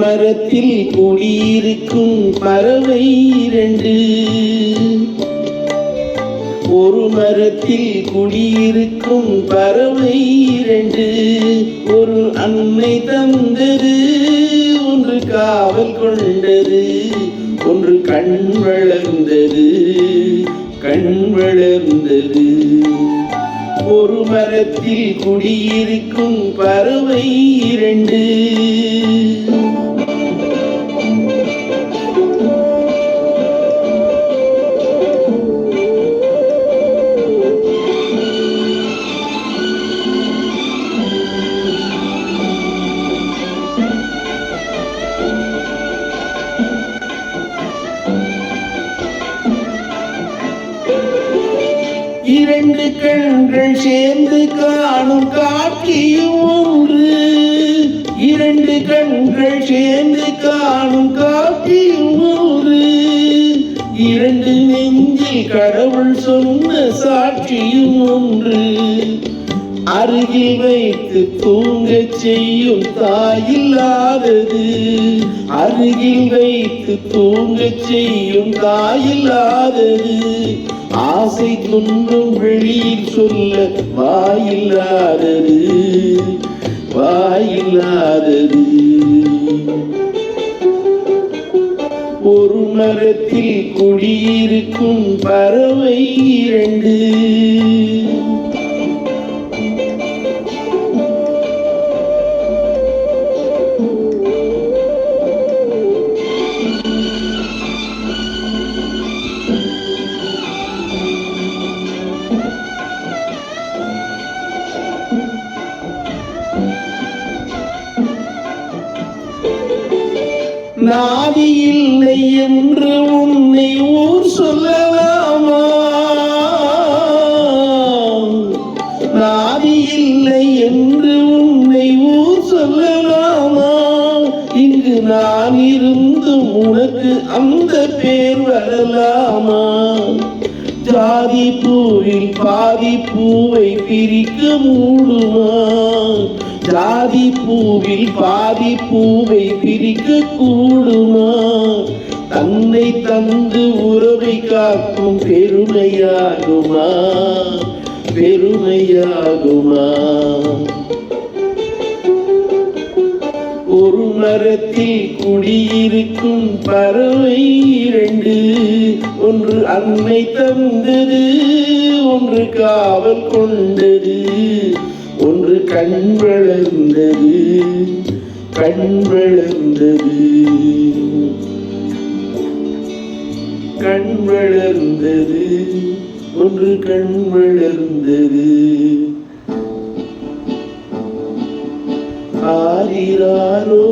மரத்தில் குடியிருக்கும் பறவை இரண்டு. ஒரு மரத்தில் குடியிருக்கும் பறவை இரண்டு. ஒரு அன்னை தந்தது ஒன்று காவல் கொண்டது ஒன்று கண் வளர்ந்தது கண் வளர்ந்தது. ஒரு மரத்தில் குடியிருக்கும் பறவை இரண்டு. இரண்டு கண்கள் சேர்ந்து காணும் காட்சியும் ஒன்று. இரண்டு கண்கள் சேர்ந்து காணும் காட்சியும் ஒன்று. இரண்டு நெஞ்சில் கடவுள் சொன்ன சாட்சியும் ஒன்று. அருகில் வைத்து தூங்கச் செய்யும் தாயில்லாதது. அருகில் வைத்து தூங்கச் செய்யும் தாயில்லாதது. ஆசை துன்பம் வெளியில் சொல்ல வாயில்லாதது. வாயில்லாதது. ஒரு மரத்தில் குடியிருக்கும் பறவை இரண்டு. நாடி இல்லை என்று உன்னை ஊர் சொல்லலாமா? நாடி இல்லை என்று உன்னை ஊர் சொல்லலாமா? இங்கு நான் இருந்தும் உனக்கு அந்த பேர் வரலாமா? ஜாதி பூவில் பாதி பூவை பிரிக்க மூடுமா? ஜாதி பூவில் பாதி பூவை பிரிக்க கூடுமா? தன்னை தந்து உறவை காக்கும் பெருமையாகுமா? பெருமையாகுமா? ஒரு மரத்தில் குடியிருக்கும் பறவை இரண்டு ஒன்று அன்னை தந்தது ஒன்று காவல் கொண்டது. ஒன்று கண் வளர்ந்தது கண் வளர்ந்தது. கண் வளர்ந்தது ஒன்று கண் வளர்ந்தது. ஆரிராரோ ஆரிராரோ